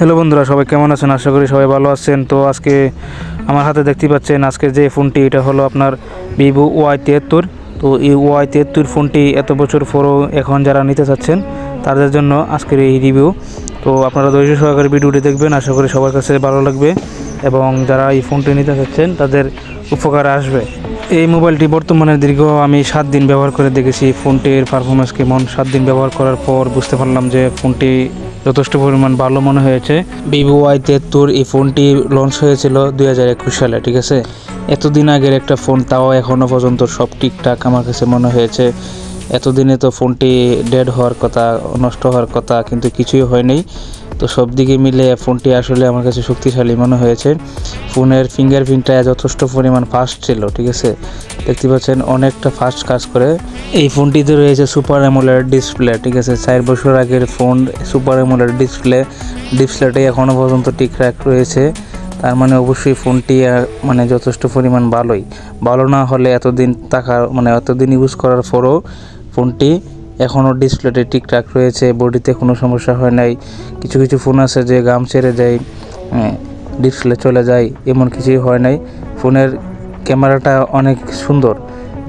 Hello বন্ধুরা, সবাই কেমন আছেন? আশা করি সবাই ভালো আছেন। তো আজকে আমার হাতে দেখতে পাচ্ছেন, আজকে যে ফোনটি, এটা হলো আপনার ভিভো ওয়াই তিয়াত্তর তো এই ওয়াই তিয়াত্তর ফোনটি এত বছর পরও এখন যারা নিতে চাচ্ছেন, তাদের জন্য আজকের এই রিভিউ। তো আপনারা ধৈর্য সহকারে ভিডিওটি দেখবেন, আশা করি সবার কাছে ভালো লাগবে এবং যারা এই ফোনটি নিতে চাচ্ছেন, তাদের উপকারে আসবে। এই মোবাইলটি বর্তমানে দীর্ঘ আমি সাত দিন ব্যবহার করে দেখেছি, ফোনটির পারফরমেন্স কেমন। সাত দিন ব্যবহার করার পর বুঝতে পারলাম যে ফোনটি যথেষ্ট পরিমাণ ভালো মনে হয়েছে। ভিভো ওয়াই তেত্তর এই ফোনটি লঞ্চ হয়েছিল দুই হাজার একুশ সালে, ঠিক আছে? এতদিন আগের একটা ফোন, তাও এখনও পর্যন্ত সব ঠিকঠাক আমার কাছে মনে হয়েছে। এতদিনে তো ফোনটি ডেড হওয়ার কথা, নষ্ট হওয়ার কথা কিন্তু কিছুই হয়নি। তো সব দিকে মিলে ফোনটি আসলে আমার কাছে শক্তিশালী মনে হয়েছে। ফোনের ফিঙ্গারপ্রিন্টটা যথেষ্ট পরিমাণ ফাস্ট ছিল, ঠিক আছে? দেখতে পাচ্ছেন অনেকটা ফাস্ট কাজ করে। এই ফোনটিতে রয়েছে সুপার অ্যামোলেড ডিসপ্লে ঠিক আছে? চার বছর আগের ফোন সুপার অ্যামোলেড ডিসপ্লে ডিসপ্লেটাই এখনও পর্যন্ত ঠিকঠাক রয়েছে। তার মানে অবশ্যই ফোনটি মানে যথেষ্ট পরিমাণ ভালোই। ভালো না হলে এতদিন টাকার মানে এতদিন ইউজ করার পরও ফোনটি এখনও ডিসপ্লেটি ঠিকঠাক রয়েছে, বডিতে কোনো সমস্যা হয় নাই, কিছু কিছু ফোন আছে যে গাম ছেড়ে যায় ডিসপ্লে চলে যায়, এমন কিছুই হয় নাই। ফোনের ক্যামেরাটা অনেক সুন্দর,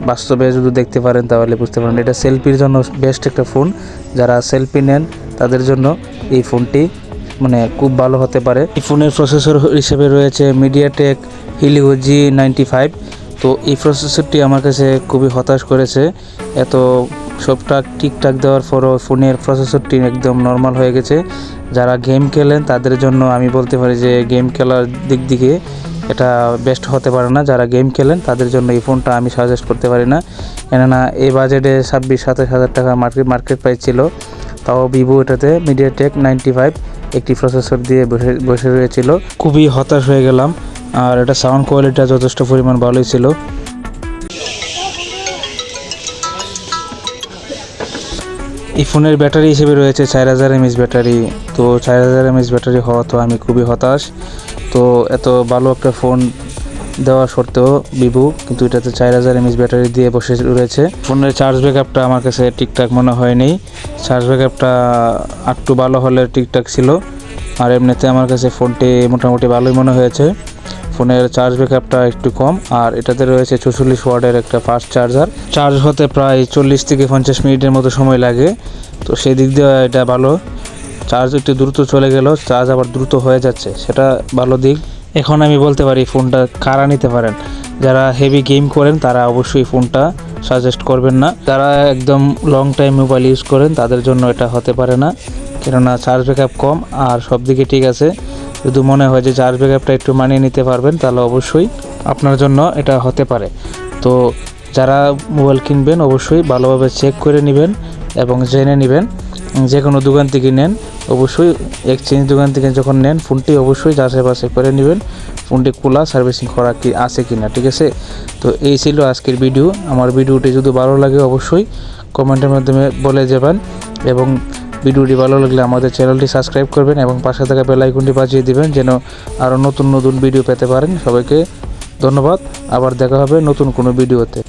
বাস্তবে যদি দেখতে পারেন তাহলে বুঝতে পারেন এটা সেলফির জন্য বেস্ট একটা ফোন, যারা সেলফি নেন তাদের জন্য এই ফোনটি মানে খুব ভালো হতে পারে। এই ফোনের প্রসেসর হিসেবে রয়েছে MediaTek Helio G ninety five তো এই প্রসেসরটি আমার কাছে খুবই হতাশ করেছে। এত সবটা ঠিকঠাক দেওয়ার পরও ফোনের প্রসেসরটি একদম নর্মাল হয়ে গেছে। যারা গেম খেলেন, তাদের জন্য আমি বলতে পারি যে গেম খেলার দিক দিকে এটা বেস্ট হতে পারে না। যারা গেম খেলেন, তাদের জন্য এই ফোনটা আমি সাজেস্ট করতে পারি না। কেননা এই বাজেটে ছাব্বিশ, সাতাশ হাজার টাকা মার্কেট মার্কেট প্রাইস ছিল। তাও ভিভো এটাতে মিডিয়াটেক নাইনটি ফাইভ একটি প্রসেসর দিয়ে বসে বসে রয়েছিল। খুবই হতাশ হয়ে গেলাম। আর এটা সাউন্ড কোয়ালিটিটা যথেষ্ট পরিমাণ ভালোই ছিল। এই ফোনের ব্যাটারি হিসেবে রয়েছে চার হাজার এমএস ব্যাটারি। তো চার হাজার এমএস ব্যাটারি হওয়া তো আমি খুবই হতাশ। তো এত ভালো একটা ফোন দেওয়া সত্ত্বেও ভিভো কিন্তু এটাতে চার হাজার এমএস ব্যাটারি দিয়ে বসে রয়েছে। ফোনের চার্জ ব্যাকআপটা আমার কাছে ঠিকঠাক মনে হয়নি। চার্জ ব্যাকআপটা একটু ভালো হলে ঠিকঠাক ছিল। আর এমনিতে আমার কাছে ফোনটি মোটামুটি ভালোই মনে হয়েছে। ফোনের চার্জ ব্যাকআপটা একটু কম। আর এটাতে রয়েছে চৌচল্লিশ ওয়ার্ডের একটা ফাস্ট চার্জার চার্জ হতে প্রায় চল্লিশ থেকে পঞ্চাশ মিনিটের মতো সময় লাগে। তো সেই দিক দিয়ে এটা ভালো। চার্জ একটু দ্রুত চলে গেলেও চার্জ আবার দ্রুত হয়ে যাচ্ছে। সেটা ভালো দিক। এখন আমি বলতে পারি ফোনটা কারা নিতে পারেন? যারা হেভি গেম করেন, তারা অবশ্যই ফোনটা সাজেস্ট করবেন না। যারা একদম লং টাইম মোবাইল ইউজ করেন, তাদের জন্য এটা হতে পারে না। কেননা চার্জ ব্যাকআপ কম। আর সব দিকে ঠিক আছে যদি মনে হয় যে চার্জ ব্যাকআপটা একটু মানিয়ে নিতে পারবেন, তাহলে অবশ্যই আপনার জন্য এটা হতে পারে। তো যারা মোবাইল কিনবেন, অবশ্যই ভালোভাবে চেক করে নেবেন এবং জেনে নেবেন। যে কোনো দোকান থেকে নেন, অবশ্যই এক্সচেঞ্জ দোকান থেকে যখন নেন, ফোনটি অবশ্যই যাচাই করে নেবেন। ফোনটি খোলা, সার্ভিসিং করা কি, আছে কি না ঠিক আছে? তো এই ছিল আজকের ভিডিও। আমার ভিডিওটি যদি ভালো লাগে, অবশ্যই কমেন্টের মাধ্যমে বলে যাবেন এবং ভিডিওটি ভালো লাগলে আমাদের চ্যানেলটি সাবস্ক্রাইব করবেন এবং পাশে থাকা বেলাইকনটি বাজিয়ে দিবেন যেন আরও নতুন নতুন ভিডিও পেতে পারেন। সবাইকে ধন্যবাদ। আবার দেখা হবে নতুন কোনো ভিডিওতে।